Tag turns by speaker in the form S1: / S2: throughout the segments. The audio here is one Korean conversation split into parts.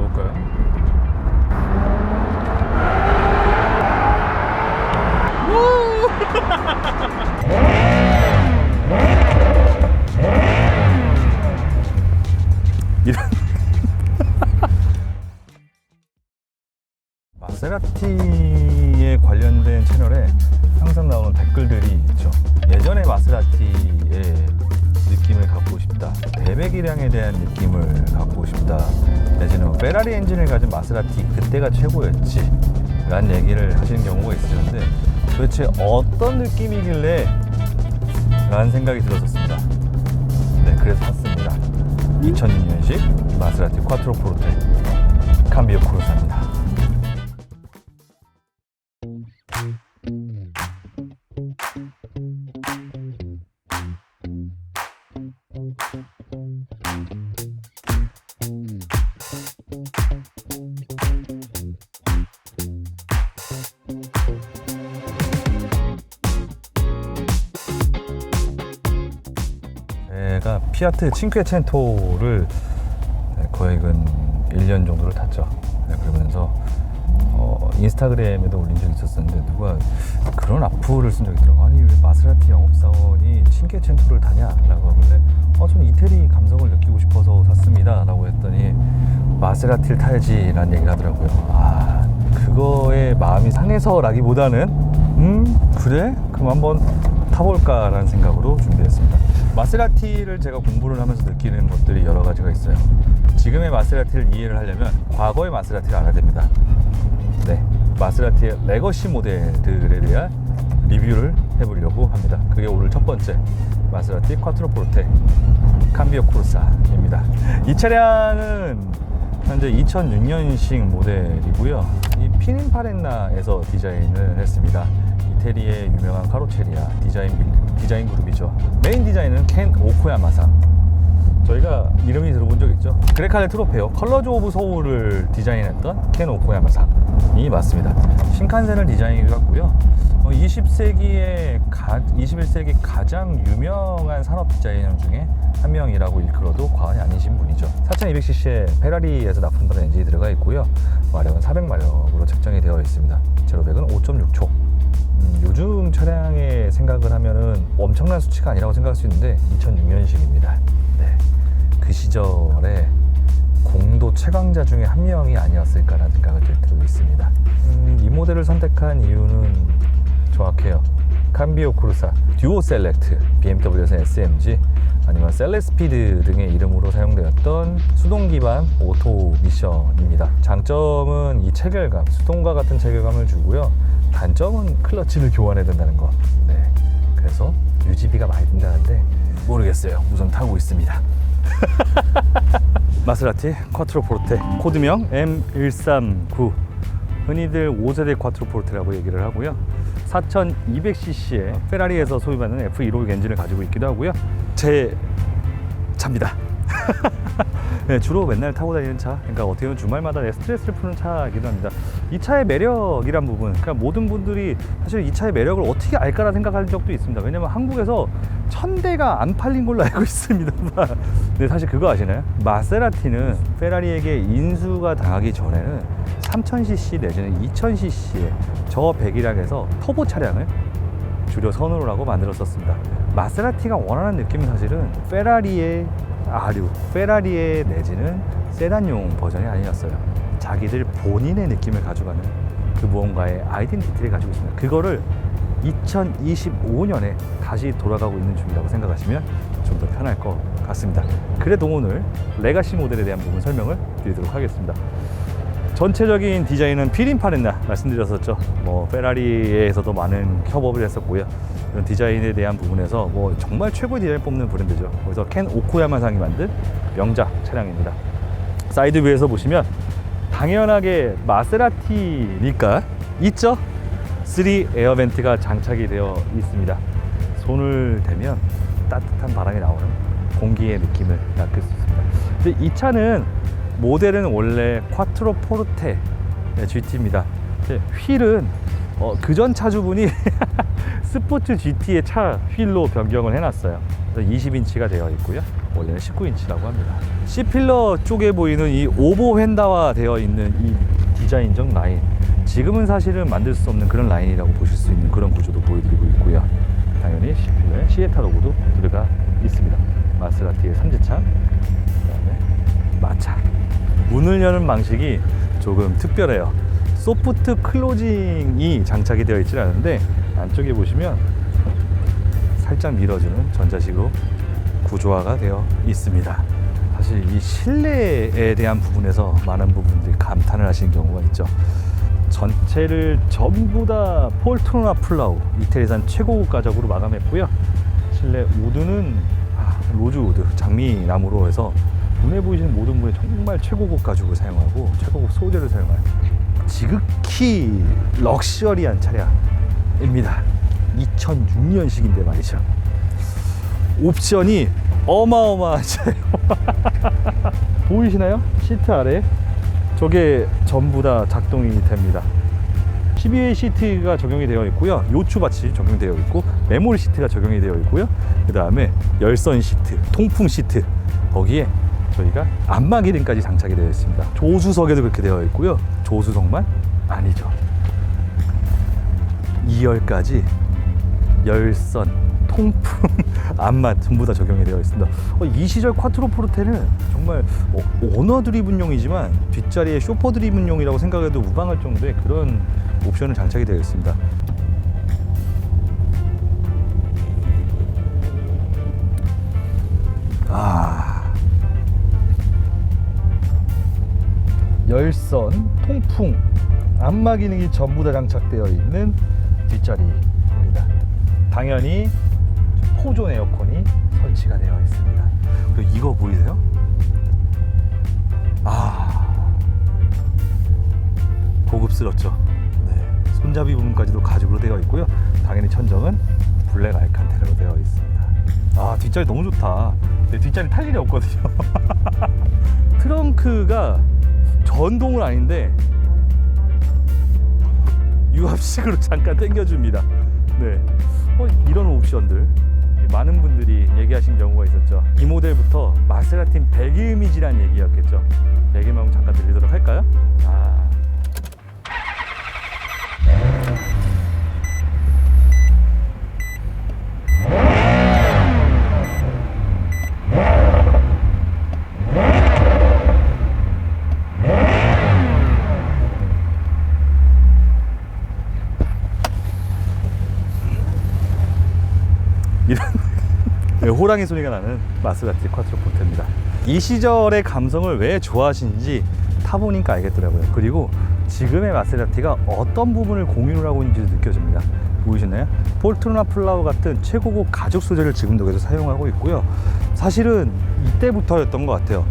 S1: 가볼까요? 마세라티에 관련된 채널에 항상 나오는 댓글들이 있죠. 예전에 마세라티의 느낌을 갖고 싶다. 대배기량에 대한 느낌을 갖고 싶다. 내지는 뭐 페라리 엔진을 가진 마세라티 그때가 최고였지. 라는 얘기를 하시는 경우가 있으셨는데 도대체 어떤 느낌이길래 라는 생각이 들었었습니다. 네, 그래서 샀습니다. 2006년식 마세라티 콰트로 포르테 캄비오 코르사입니다. 피아트 칭퀘첸토를 근 1년 정도를 탔죠. 네, 그러면서 어, 인스타그램에도 올린 적이 있었었는데 누가 그런 악플을 쓴 적이 있더라고. 아니 왜 마세라티 영업사원이 칭퀘첸토를 타냐라고 하길래 어, 저는 이태리 감성을 느끼고 싶어서 샀습니다 라고 했더니 마세라티를 타야지 라는 얘기를 하더라고요. 아 그거에 마음이 상해서 라기보다는 음 그래? 그럼 한번 타볼까 라는 생각으로 준비했습니다. 마세라티를 제가 공부를 하면서 느끼는 것들이 여러 가지가 있어요. 지금의 마세라티를 이해를 하려면 과거의 마세라티를 알아야 됩니다. 네, 마세라티의 레거시 모델들에 대한 리뷰를 해보려고 합니다. 그게 오늘 첫 번째 마세라티 콰트로 포르테 캄비오 코르사입니다. 이 차량은 현재 2006년식 모델이고요. 이 피닌 파렌나에서 디자인을 했습니다. 이태리의 유명한 카로체리아 디자인 빌- 디자인 그룹이죠. 메인 디자인은 켄 오코야마상. 저희가 이름이 들어본 적 있죠. 그레칼레 트로페오 컬러즈 오브 소울을 디자인했던 켄 오코야마상이 맞습니다. 신칸센을 디자인해갔고요. 어, 20세기의 가, 21세기 가장 유명한 산업 디자이너 중에 한 명이라고 일컬어도 과언이 아니신 분이죠. 4200cc의 페라리에서 납품받은 엔진이 들어가 있고요. 마력은 400마력으로 책정이 되어 있습니다. 제로백은 5.6초. 음, 요즘 차량의 생각을 하면은 엄청난 수치가 아니라고 생각할 수 있는데 2006년식입니다. 네. 그 시절에 공도 최강자 중에 한 명이 아니었을까라는 생각을 들고 있습니다. 음, 이 모델을 선택한 이유는 정확해요. 캄비오 크루사, 듀오 셀렉트, BMW에서 SMG, 아니면 셀레스피드 등의 이름으로 사용되었던 수동 기반 오토 미션입니다. 장점은 이 체결감, 수동과 같은 체결감을 주고요. 단점은 클러치를 교환해야 된다는 거. 네. 그래서 유지비가 많이 든다는데 모르겠어요. 우선 타고 있습니다. 마세라티 콰트로 포르테 코드명 M139 흔히들 5세대 콰트로 포르테라고 얘기를 하고요 4200cc의 페라리에서 소유받는 F156 엔진을 가지고 있기도 하고요 제 차입니다 네, 주로 맨날 타고 다니는 차 그러니까 어떻게 보면 주말마다 내 스트레스를 푸는 차이기도 합니다 이 차의 매력이란 부분 그러니까 모든 분들이 사실 이 차의 매력을 어떻게 알까라 생각할 적도 있습니다 왜냐면 한국에서 천 대가 안 팔린 걸로 알고 있습니다만 근데 사실 그거 아시나요? 마세라티는 페라리에게 인수가 당하기 전에는 3000cc 내지는 2000cc의 저 배기량에서 터보 차량을 주려 선호를 하고 만들었었습니다. 마세라티가 원하는 느낌은 사실은 페라리의 아류, 페라리의 내지는 세단용 버전이 아니었어요. 자기들 본인의 느낌을 가져가는 그 무언가의 아이덴티티를 가지고 있습니다. 그거를 2025년에 다시 돌아가고 있는 중이라고 생각하시면 좀 더 편할 것 같습니다. 그래도 오늘 레가시 모델에 대한 부분 설명을 드리도록 하겠습니다. 전체적인 디자인은 피린 파렌나 말씀드렸었죠. 뭐 페라리에서도 많은 협업을 했었고요. 이런 디자인에 대한 부분에서 뭐 정말 최고의 디자인 뽑는 브랜드죠. 그래서 켄 오코야마상이 만든 명작 차량입니다. 사이드 뷰에서 보시면 당연하게 마세라티니까 있죠. 3 에어벤트가 장착이 되어 있습니다. 손을 대면 따뜻한 바람이 나오는 공기의 느낌을 느낄 수 있습니다. 근데 이 차는 모델은 원래 콰트로 포르테 GT입니다. 휠은 어, 그전 차주분이 스포츠 GT의 차 휠로 변경을 해놨어요. 그래서 20인치가 되어 있고요. 원래는 19인치라고 합니다. C필러 쪽에 보이는 이 오보 휀다화 되어 있는 이 디자인적 라인 지금은 사실은 만들 수 없는 그런 라인이라고 보실 수 있는 그런 구조도 보여드리고 있고요. 당연히 C필러에 시에타 로고도 들어가 있습니다. 마스라티의 선지창, 그다음에 마차. 문을 여는 방식이 조금 특별해요. 소프트 클로징이 장착이 되어 있지 않은데 안쪽에 보시면 살짝 밀어주는 전자식으로 구조화가 되어 있습니다. 사실 이 실내에 대한 부분에서 많은 부분들이 감탄을 하시는 경우가 있죠. 전체를 전부 다 폴트로나 플라우 이태리산 최고급 가죽으로 마감했고요. 실내 우드는 아, 로즈 우드 장미나무로 해서 눈에 보이시는 모든 분이 정말 최고급 가죽을 사용하고 최고급 소재를 사용한 지극히 럭셔리한 차량입니다. 2006년식인데 말이죠. 옵션이 어마어마한 차예요. 보이시나요? 시트 아래 저게 전부 다 작동이 됩니다. 12회 시트가 적용이 되어 있고요. 요추받치 적용되어 있고 메모리 시트가 적용이 되어 있고요. 그 다음에 열선 시트, 통풍 시트 거기에 저희가 안마 기능까지 장착이 되어 있습니다. 조수석에도 그렇게 되어 있고요. 조수석만 아니죠. 2열까지 열선, 통풍, 안마 전부 다 적용이 되어 있습니다. 어, 이 시절 콰트로 포르테는 정말 어, 오너 드리븐용이지만 뒷자리에 쇼퍼 드리븐용이라고 생각해도 무방할 정도의 그런 옵션을 장착이 되어 있습니다. 아. 열선, 통풍, 안마 기능이 전부 다 장착되어 있는 뒷자리입니다. 당연히 포존 에어컨이 설치가 되어 있습니다. 그리고 이거 보이세요? 아 고급스럽죠. 네. 손잡이 부분까지도 가죽으로 되어 있고요. 당연히 천정은 블랙 알칸테라로 되어 있습니다. 아 뒷자리 너무 좋다. 네, 뒷자리 탈 일이 없거든요. 트렁크가 전동은 아닌데 유압식으로 잠깐 당겨줍니다. 네. 어, 이런 옵션들 많은 분들이 얘기하신 경우가 있었죠. 이 모델부터 마세라틴 배기음이지란 얘기였겠죠. 배기음 한번 잠깐 들리도록 할까요? 아. 이런 네, 호랑이 소리가 나는 마스라티 쿼트로 포트입니다. 이 시절의 감성을 왜 좋아하시는지 타보니까 알겠더라고요. 그리고 지금의 마세라티가 어떤 부분을 공유를 하고 있는지 느껴집니다. 보이시나요? 폴트로나 플라워 같은 최고급 가죽 소재를 지금도 계속 사용하고 있고요. 사실은 이때부터였던 것 같아요.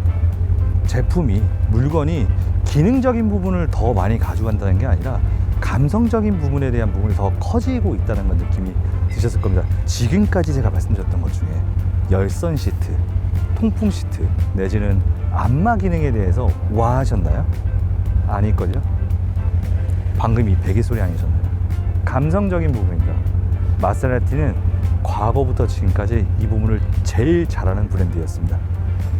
S1: 제품이 물건이 기능적인 부분을 더 많이 가져간다는 게 아니라 감성적인 부분에 대한 부분이 더 커지고 있다는 건 느낌이 드셨을 겁니다. 지금까지 제가 말씀드렸던 것 중에 열선 시트, 통풍 시트 내지는 안마 기능에 대해서 와 하셨나요? 아닐걸요? 방금 이 베개 소리 아니셨나요? 감성적인 부분입니다. 마세라티는 과거부터 지금까지 이 부분을 제일 잘하는 브랜드였습니다.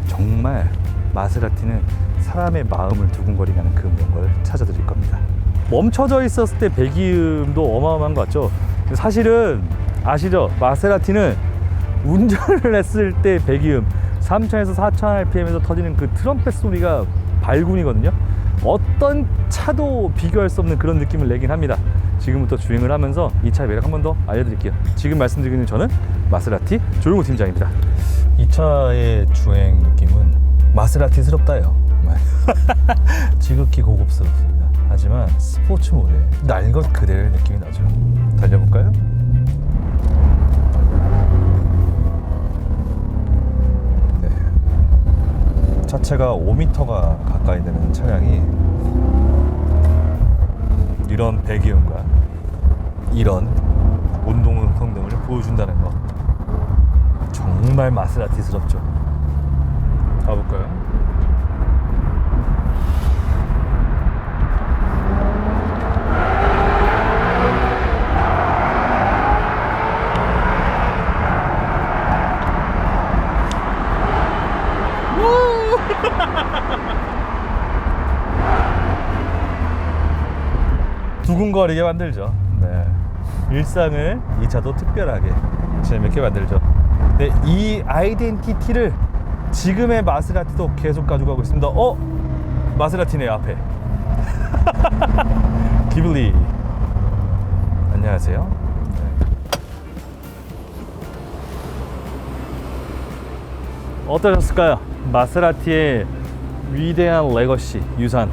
S1: 정말 마세라티는 사람의 마음을 두근거리게 하는 그걸 찾아드릴 겁니다. 멈춰져 있었을 때 배기음도 어마어마한 것 같죠? 사실은 아시죠? 마세라티는 운전을 했을 때 배기음 3000에서 4000 rpm에서 터지는 그 트럼펫 소리가 발군이거든요. 어떤 차도 비교할 수 없는 그런 느낌을 내긴 합니다. 지금부터 주행을 하면서 이 차의 매력 한 번 더 알려드릴게요. 지금 말씀드리는 저는 마세라티 조용호 팀장입니다. 이 차의 주행 느낌은 마세라티스럽다요. 지극히 고급스럽습니다. 하지만 스포츠 모델 날 것 그대로의 느낌이 나죠. 달려볼까요? 네. 차체가 5m가 가까이 되는 차량이 이런 배기음과 이런 운동 성능을 보여준다는 거 정말 마세라티스럽죠. 가볼까요? 두근거리게 만들죠. 네. 일상을 이 차도 특별하게 재밌게 만들죠. 네, 이 아이덴티티를 지금의 마세라티도 계속 가지고 가고 있습니다. 어? 마세라티네요, 앞에. 기블리. 안녕하세요. 어떠셨을까요? 마세라티의 위대한 레거시 유산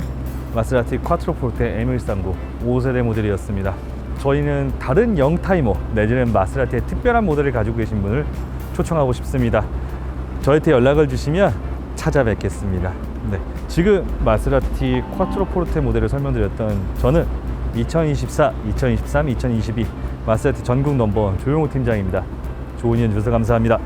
S1: 마세라티 콰트로포르테 M139 5세대 모델이었습니다. 저희는 다른 영타이머 내지는 마세라티의 특별한 모델을 가지고 계신 분을 초청하고 싶습니다. 저한테 연락을 주시면 찾아뵙겠습니다. 네, 지금 마세라티 콰트로포르테 모델을 설명드렸던 저는 2024, 2023, 2022 마세라티 전국 넘버원 조용호 팀장입니다. 좋은 연주 주셔서 감사합니다.